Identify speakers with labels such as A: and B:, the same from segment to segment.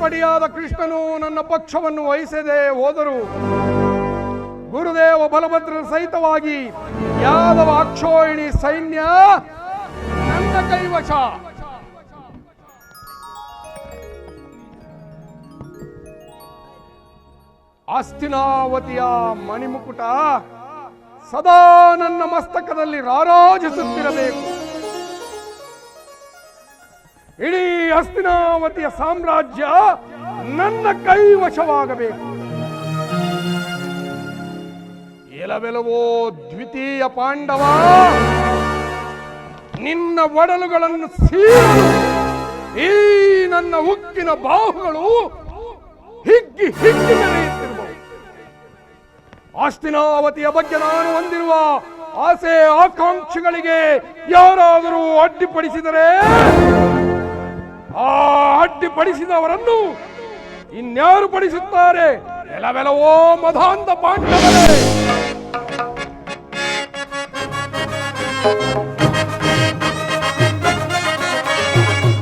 A: ಪಡಿಯಾದ ಕೃಷ್ಣನು ನನ್ನ ಪಕ್ಷವನ್ನು ವಹಿಸದೆ ಹೋದರು ಗುರುದೇವ ಬಲಭದ್ರ ಸಹಿತವಾಗಿ ಯಾದವ ಅಕ್ಷೋಹಿಣಿ ಸೈನ್ಯ ನನ್ನ ಕೈವಶ. ಆಸ್ತಿನಾವತಿಯ ಮಣಿಮುಕುಟ ಸದಾ ನನ್ನ ಮಸ್ತಕದಲ್ಲಿ ರಾರಾಜಿಸುತ್ತಿರಬೇಕು. ಇಡೀ ಹಸ್ತಿನಾವತಿಯ ಸಾಮ್ರಾಜ್ಯ ನನ್ನ ಕೈವಶವಾಗಬೇಕು. ಎಲವೆಲವೋ ದ್ವಿತೀಯ ಪಾಂಡವ, ನಿನ್ನ ಒಡಲುಗಳನ್ನು ಸೀರಲು ಈ ನನ್ನ ಉಕ್ಕಿನ ಬಾಹುಗಳು ಹಿಗ್ಗಿ ಹಿಗ್ಗಿ ನಡೆಯುತ್ತಿರುವ ಆಸ್ತಿನಾವತಿಯ ಬಗ್ಗೆ ನಾನು ಹೊಂದಿರುವ ಆಸೆ ಆಕಾಂಕ್ಷೆಗಳಿಗೆ ಯಾರಾದರೂ ಅಡ್ಡಿಪಡಿಸಿದರೆ ಆ ಅಡ್ಡಿಪಡಿಸಿದವರನ್ನು ಇನ್ಯಾರು ಪಡಿಸುತ್ತಾರೆ? ಎಲವೆಲವೋ ಮಧಾಂತ ಪಾಂಡವರೇ.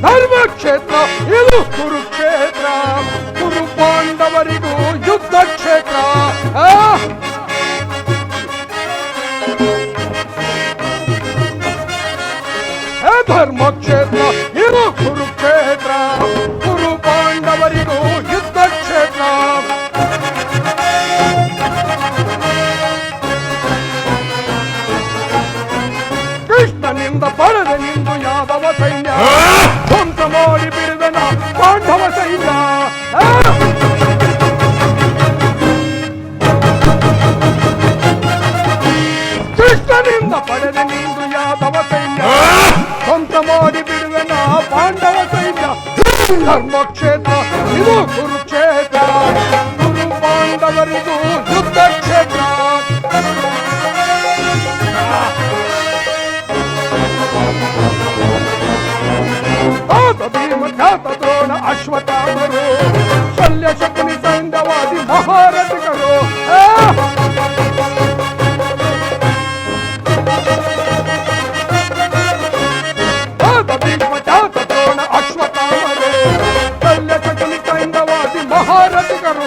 A: ಧರ್ಮಕ್ಷೇತ್ರ, ಇದು ಕುರುಕ್ಷೇತ್ರ. ಕುರು ಪಾಂಡವರಿಗೂ ಯುದ್ಧ ಕ್ಷೇತ್ರ ಧರ್ಮಕ್ಷೇತ್ರ, ಇದು ಕುರುಕ್ಷೇತ್ರ. ಕೃಷ್ಣನಿಂದ ಪಡೆದ ನಿಂದು ಯಾದವ ಸೈನ್ಯ ಧ್ವಂಸ ಮಾಡಿ ಬಿಡುವೆನ ಪಾಂಡವ ಸೈನ್ಯ ಆ! ಕೃಷ್ಣನಿಂದ ಪಡೆದ ನಿಂದು ಯಾದವ ಸೈನ್ಯ ಧ್ವಂಸ ಮಾಡಿ ಬಿಡುವೆನ ಪಾಂಡವ ಸೈನ್ಯ ಧರ್ಮಕ್ಷೇತ್ರ ಇದು ಕುರುಕ್ಷೇತ್ರ
B: अश्वता भरो
C: शल्य शकुनी सैन्यवादी महारथ करो। अश्वता भरो शल्य शकुनी सैन्यवादी महारथ करो।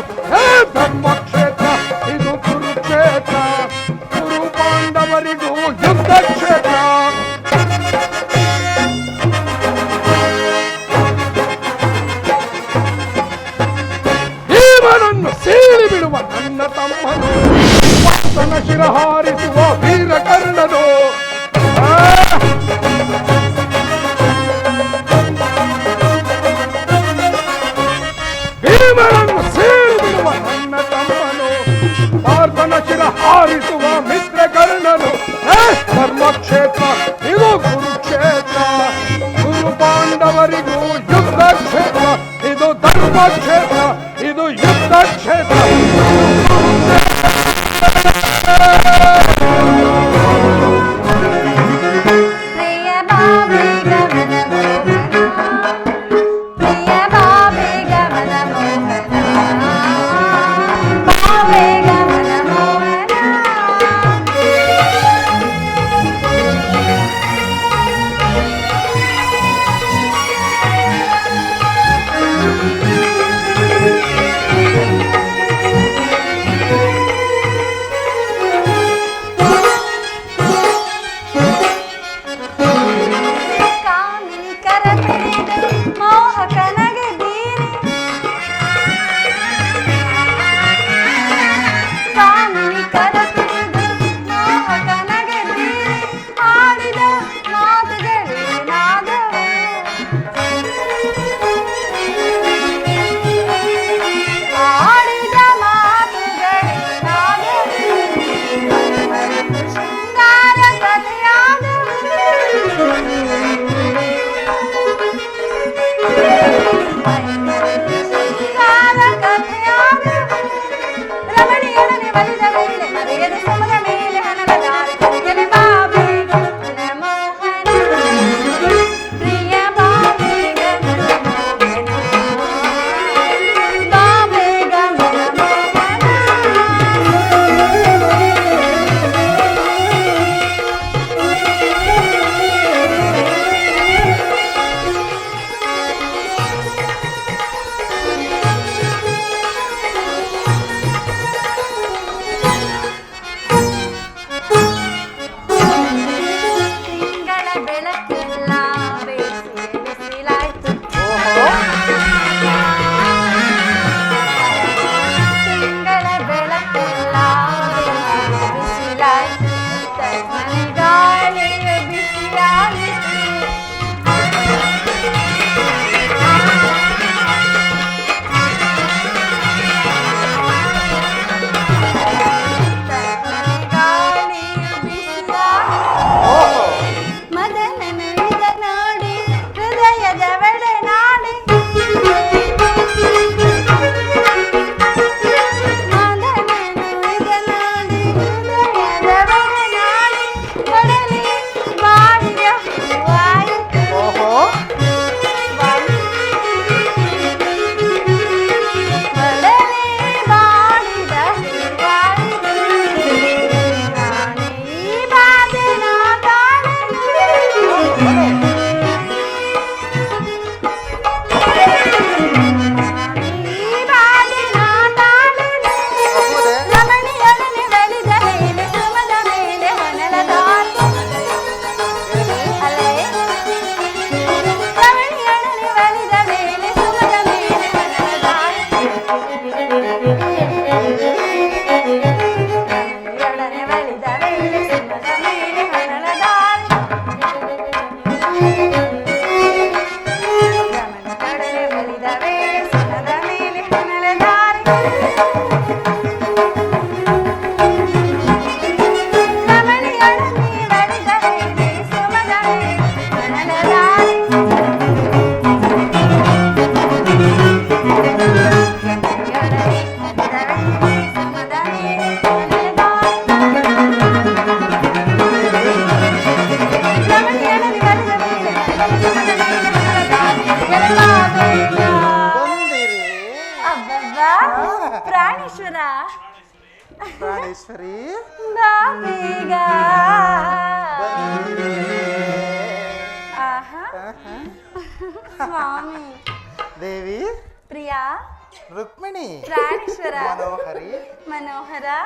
C: కదా?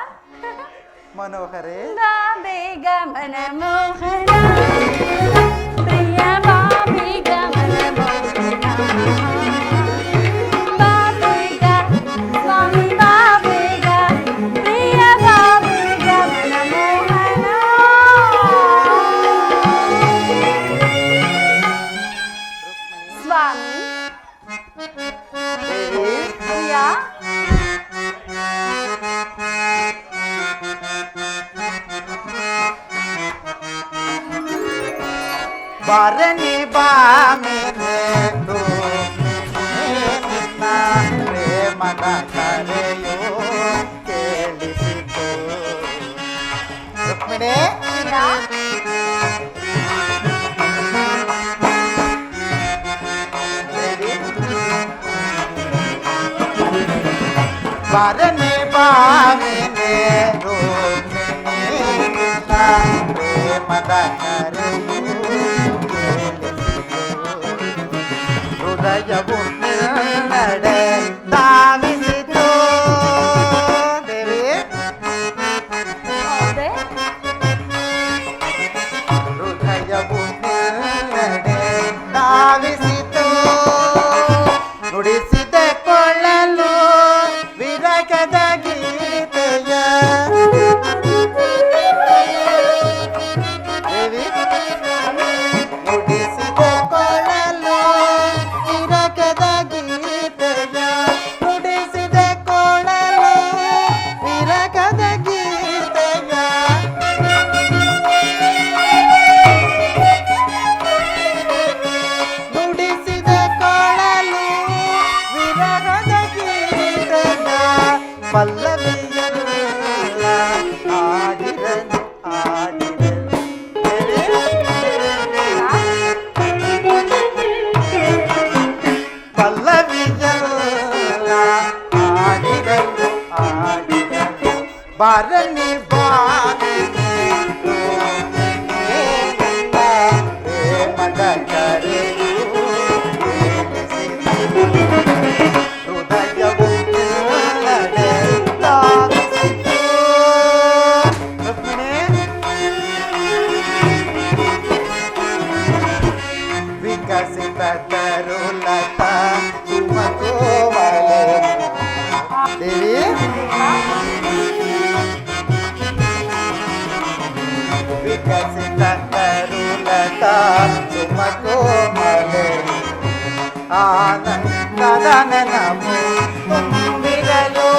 C: మనోహరే. నా బేగ మనమోహరా. பரணி కదనము కుందిలలో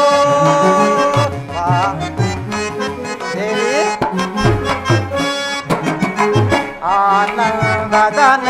D: ఆనందదన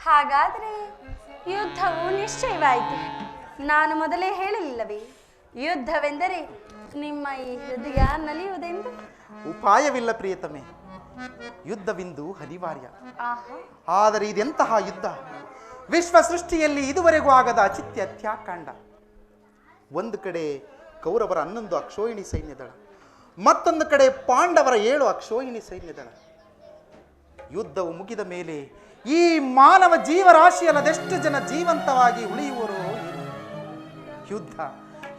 D: ಹಾಗಾದ್ರೆ ಯುದ್ಧವು ನಿಶ್ಚಯವಾಯಿತು. ನಾನು ಮೊದಲೇ ಹೇಳಲಿಲ್ಲವೇ ಯುದ್ಧವೆಂದರೆ ನಿಮ್ಮ ಈ ಹೃದಯ ನಲಿಯುವುದೆಂದು?
C: ಉಪಾಯವಿಲ್ಲ ಪ್ರಿಯತಮೆ. ಯುದ್ಧವಿಂದು ಅನಿವಾರ್ಯ ಆದರೆ ಇದೆಂತಹ ಯುದ್ಧ? ವಿಶ್ವ ಸೃಷ್ಟಿಯಲ್ಲಿ ಇದುವರೆಗೂ ಆಗದ ಅಚಿತ್ಯ ತ್ಯಾಕಾಂಡ ಒಂದು ಕಡೆ ಕೌರವರ ಹನ್ನೊಂದು ಅಕ್ಷೋಹಿಣಿ ಸೈನ್ಯದಳ ಮತ್ತೊಂದು ಕಡೆ ಪಾಂಡವರ ಏಳು ಅಕ್ಷೋಹಿಣಿ ಸೈನ್ಯದಳ. ಯುದ್ಧವು ಮುಗಿದ ಮೇಲೆ ಈ ಮಾನವ ಜೀವರಾಶಿಯಲ್ಲದೆಷ್ಟು ಜನ ಜೀವಂತವಾಗಿ ಉಳಿಯುವರು ಯುದ್ಧ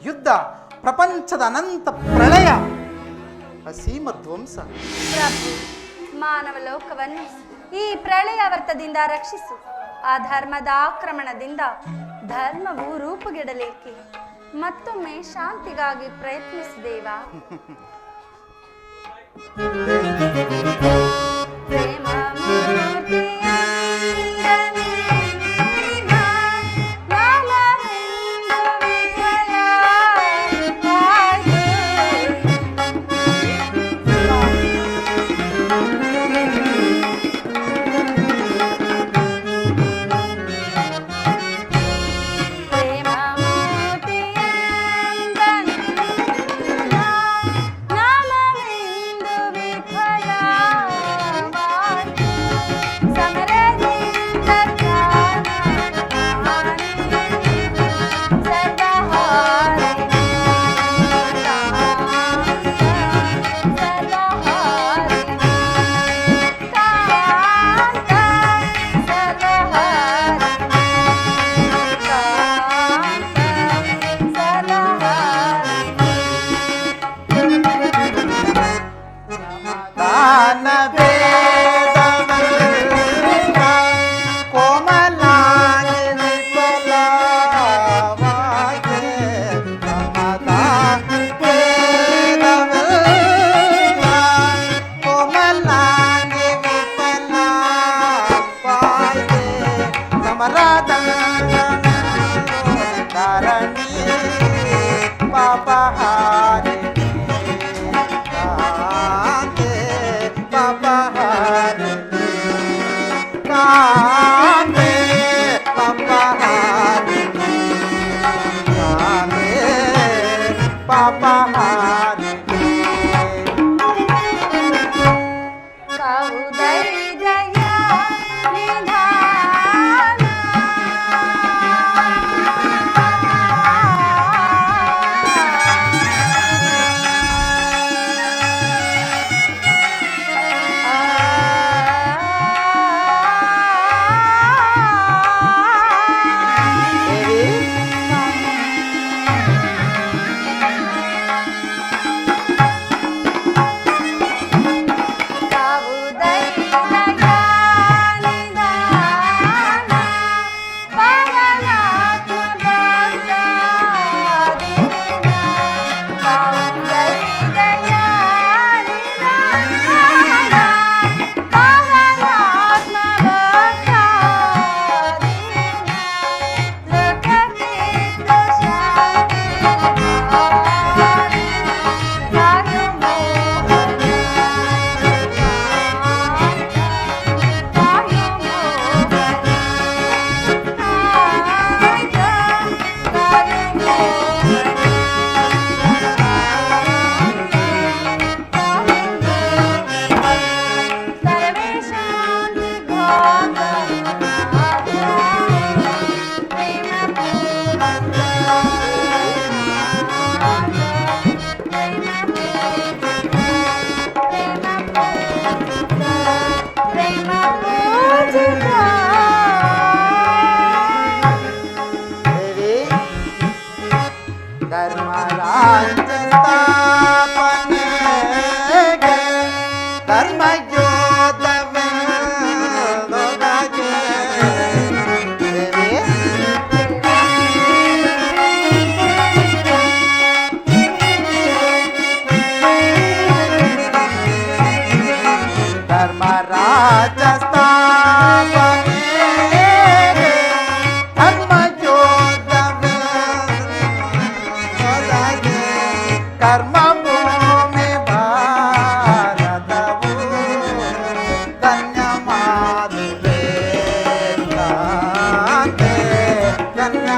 C: ಯುದ್ಧ ಪ್ರಪಂಚದ ಅನಂತ ಪ್ರಳಯ. ಅಸೀಮ ಧ್ವಂಸ
D: ಮಾನವ ಲೋಕವನ್ನು ಈ ಪ್ರಳಯಾವರ್ತದಿಂದ ರಕ್ಷಿಸು. ಆ ಧರ್ಮದ ಆಕ್ರಮಣದಿಂದ ಧರ್ಮವು ರೂಪುಗೆಡಲೇಕೆ. ಮತ್ತೊಮ್ಮೆ ಶಾಂತಿಗಾಗಿ ಪ್ರಯತ್ನಿಸಿದೇವಾ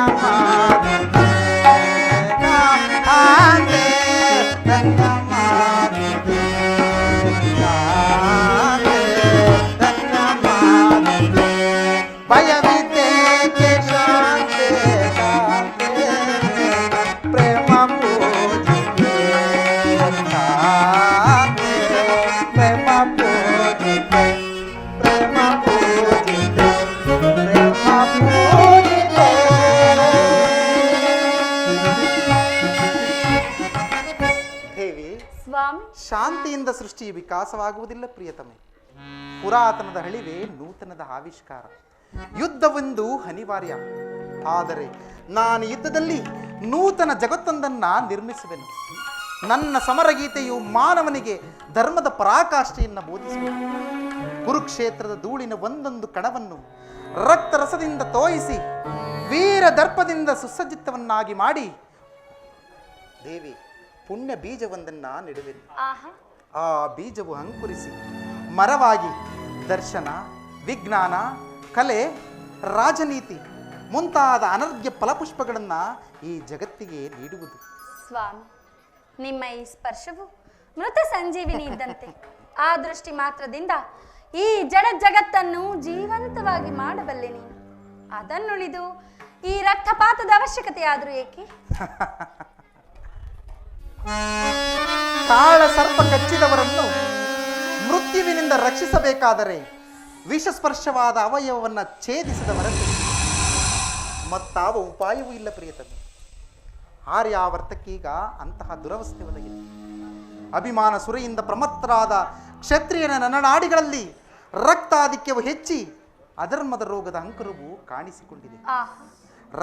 C: ನನ್ನ ಸೃಷ್ಟಿ ವಿಕಾಸವಾಗುವುದಿಲ್ಲ ಪ್ರಿಯತಮೆ. ಪುರಾತನದ ಹಳಿವೆ ನೂತನದ ಆವಿಷ್ಕಾರ. ಯುದ್ಧವೊಂದು ಅನಿವಾರ್ಯ. ಆದರೆ ನಾನು ಯುದ್ಧದಲ್ಲಿ ನೂತನ ಜಗತ್ತೊಂದನ್ನ ನಿರ್ಮಿಸುವೆನು. ನನ್ನ ಸಮರಗೀತೆಯು ಮಾನವನಿಗೆ ಧರ್ಮದ ಪರಾಕಾಷ್ಠೆಯನ್ನು ಬೋಧಿಸುವ. ಕುರುಕ್ಷೇತ್ರದ ಧೂಳಿನ ಒಂದೊಂದು ಕಣವನ್ನು ರಕ್ತರಸದಿಂದ ತೋಯಿಸಿ ವೀರ ದರ್ಪದಿಂದ ಸುಸಜ್ಜಿತವನ್ನಾಗಿ ಮಾಡಿ, ದೇವಿ ಪುಣ್ಯ ಬೀಜವೊಂದನ್ನ ನೆಡುವೆನು ಆ ಬೀಜವು ಅಂಕುರಿಸಿ ಮರವಾಗಿ ದರ್ಶನ ವಿಜ್ಞಾನ ಕಲೆ ರಾಜನೀತಿ ಮುಂತಾದ ಅನರ್ಘ್ಯ ಫಲಪುಷ್ಪಗಳನ್ನು ಈ ಜಗತ್ತಿಗೆ ನೀಡುವುದು.
D: ಸ್ವಾಮಿ ನಿಮ್ಮ ಈ ಸ್ಪರ್ಶವು ಮೃತ ಸಂಜೀವಿನಿ ಇದ್ದಂತೆ ಆ ದೃಷ್ಟಿ ಮಾತ್ರದಿಂದ ಈ ಜಡ ಜಗತ್ತನ್ನು ಜೀವಂತವಾಗಿ ಮಾಡಬಲ್ಲೆ ನೀನು. ಅದನ್ನುಳಿದು ಈ ರಕ್ತಪಾತದ ಅವಶ್ಯಕತೆ ಆದರೂ ಏಕೆ?
C: ಕಾಳ ಸರ್ಪ ಕಚ್ಚಿದವರನ್ನು ಮೃತ್ಯುವಿನಿಂದ ರಕ್ಷಿಸಬೇಕಾದರೆ ವಿಷಸ್ಪರ್ಶವಾದ ಅವಯವವನ್ನು ಛೇದಿಸಿದವರಲ್ಲಿ ಮತ್ತಾವ ಉಪಾಯವೂ ಇಲ್ಲ ಪ್ರಿಯತಮೆ. ಆರ್ಯಾವರ್ತಕ್ಕೀಗ ಅಂತಹ ದುರವಸ್ಥೆ ಒದಗಿದೆ. ಅಭಿಮಾನ ಸುರೆಯಿಂದ ಪ್ರಮತ್ತರಾದ ಕ್ಷತ್ರಿಯನ ನನ್ನನಾಡಿಗಳಲ್ಲಿ ರಕ್ತಾಧಿಕ್ಯವು ಹೆಚ್ಚಿ ಅಧರ್ಮದ ರೋಗದ ಅಂಕುರವು ಕಾಣಿಸಿಕೊಂಡಿದೆ.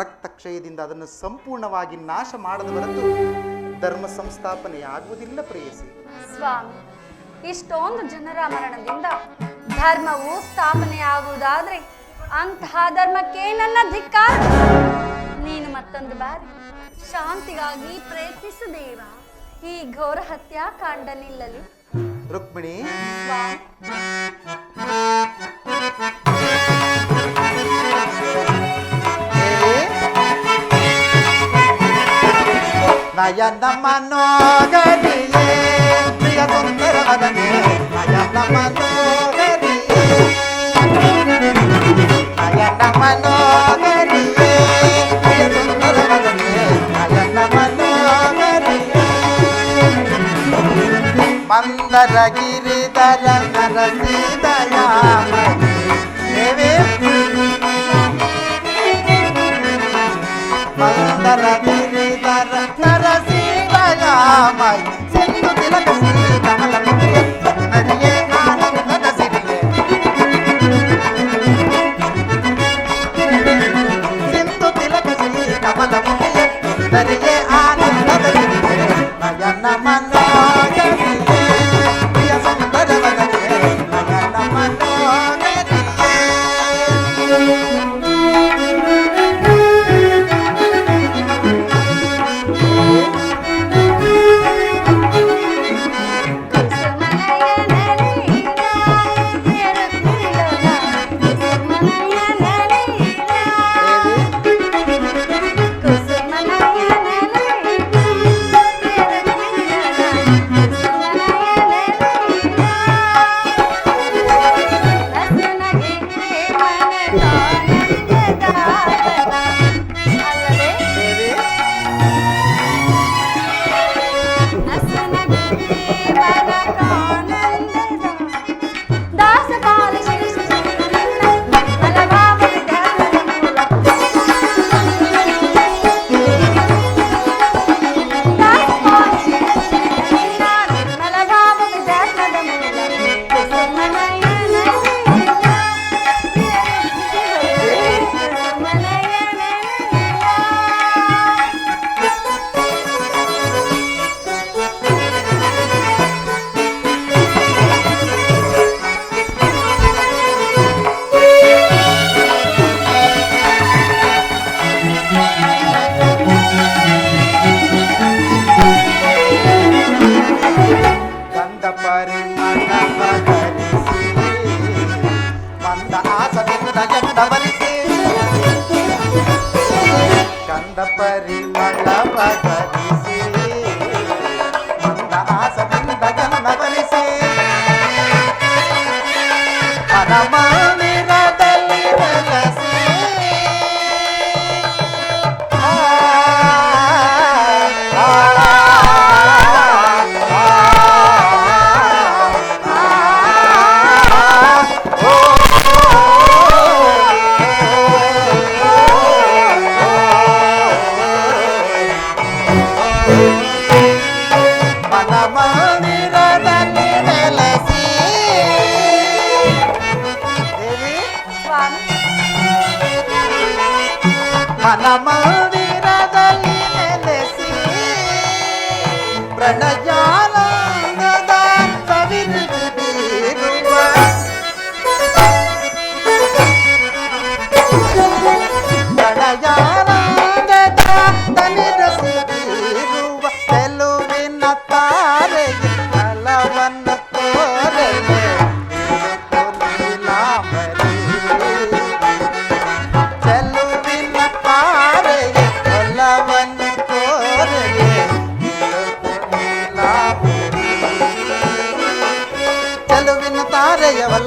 D: ರಕ್ತ
C: ಕ್ಷಯದಿಂದ ಅದನ್ನು ಸಂಪೂರ್ಣವಾಗಿ ನಾಶ ಮಾಡದ ಹೊರತು ಧರ್ಮ ಸಂಸ್ಥಾಪನೆ ಆಗುವುದಿಲ್ಲ ಪ್ರೇಯಸಿ.
D: ಸ್ವಾಮಿ ಇಷ್ಟೊಂದು ಜನರ ಮರಣದಿಂದ ಧರ್ಮವು ಸ್ಥಾಪನೆ ಆಗುವುದಾದ್ರೆ ಅಂತಹ ಧರ್ಮಕ್ಕೆ ನನ್ನ ಧಿಕ್ಕಾರ. ನೀನು ಮತ್ತೊಂದು ಬಾರಿ ಶಾಂತಿಗಾಗಿ ಪ್ರಯತ್ನಿಸು ದೇವ ಈ ಘೋರ ಹತ್ಯಾಕಾಂಡ ನಿಲ್ಲಲಿ.
C: ರುಕ್ಮಿಣಿ.
D: வயந்தம்ம நோகரிலே பிரிய தொந்தர வதனே வயந்தம்ம நோகரிலே வயந்தம்ம நோகரிலே பிரிய தொந்தர வதனே வயந்தம்ம நோகரிலே மந்தர கிரிதர நரசீத my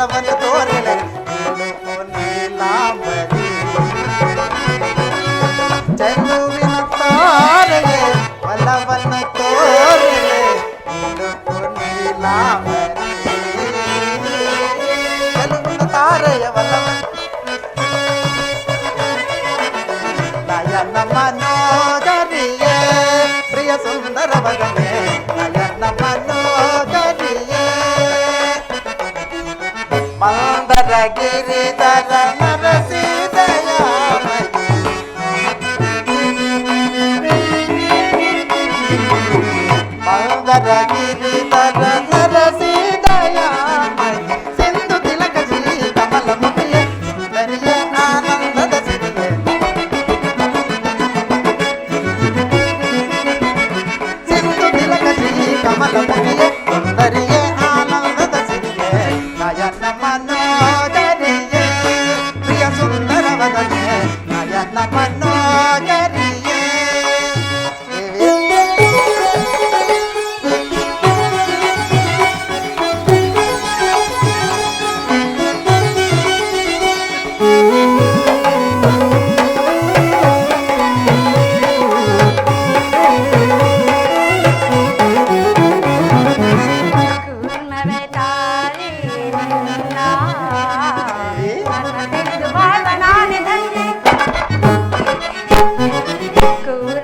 D: மேல வந்து தோறல செந்துவின தோறல மனோதரிய பிரிய சுந்தர மகன்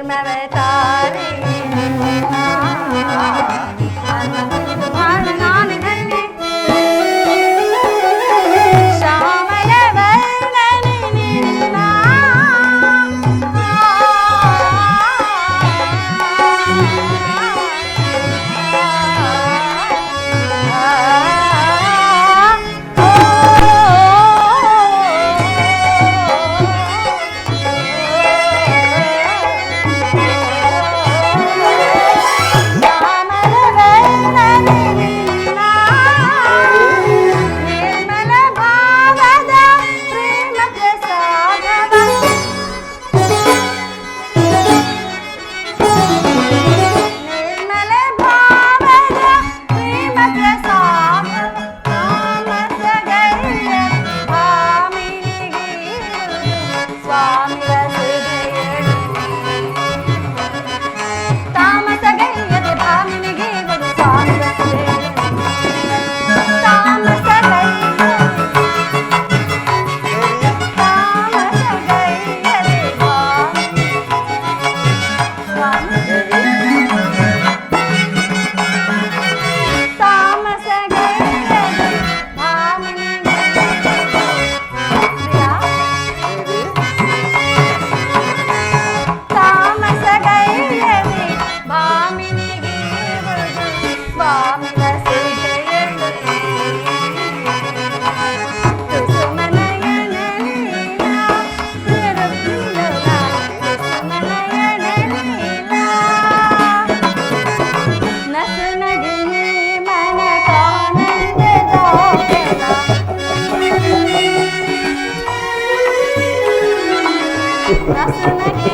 D: नवतारे like